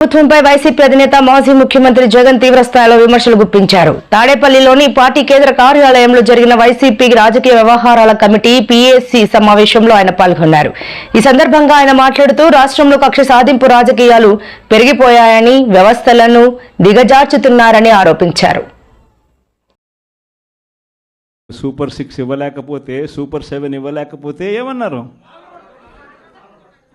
ప్రభుత్వంపై వైసీపీ అధినేత మాజీ ముఖ్యమంత్రి జగన్ తీవ్రస్థాయిలో విమర్శలు గుప్పించారు. తాడేపల్లిలోని పార్టీ కేంద్ర కార్యాలయంలో జరిగిన వైసీపీ రాజకీయ వ్యవహారాల కమిటీ పీఏసీ సమావేశంలో ఆయన పాల్గొన్నారు. ఈ సందర్భంగా ఆయన మాట్లాడుతూ రాష్ట్రంలో కక్ష సాధింపు రాజకీయాలు పెరిగిపోయాయని వ్యవస్థలను దిగజార్చుతున్నారని ఆరోపించారు. సూపర్ సిక్స్ ఇవ్వలేకపోతే సూపర్ సెవెన్ ఇవ్వలేకపోతే ఏమన్నారు?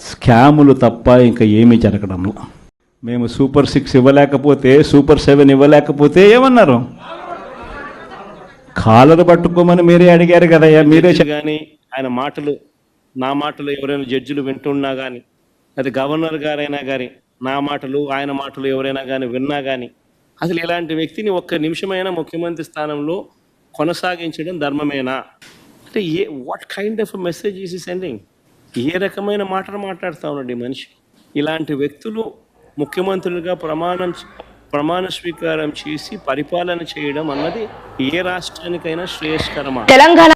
స్కాములు తప్ప ఇంకా ఏమీ జరగడంలో. మేము సూపర్ సిక్స్ ఇవ్వలేకపోతే సూపర్ సెవెన్ ఇవ్వలేకపోతే ఏమన్నారు? కాలర్ పట్టుకోమని మీరే అడిగారు కదయ్యా మీరే కానీ ఆయన మాటలు నా మాటలు ఎవరైనా జడ్జిలు వింటున్నా కానీ అది గవర్నర్ గారైనా కానీ నా మాటలు ఆయన మాటలు ఎవరైనా కానీ విన్నా కానీ అసలు ఇలాంటి వ్యక్తిని ఒక్క నిమిషమైనా ముఖ్యమంత్రి స్థానంలో కొనసాగించడం ధర్మమేనా? అంటే ఏ what kind of message is sending ఏ రకమైన మాటలు మాట్లాడుతూ ఉన్నాడు మనిషి? ఇలాంటి వ్యక్తులు ముఖ్యమంత్రులుగా ప్రమాణం ప్రమాణ స్వీకారం చేసి పరిపాలన చేయడం అన్నది ఏ రాష్ట్రానికైనా శ్రేయస్కరమా? తెలంగాణ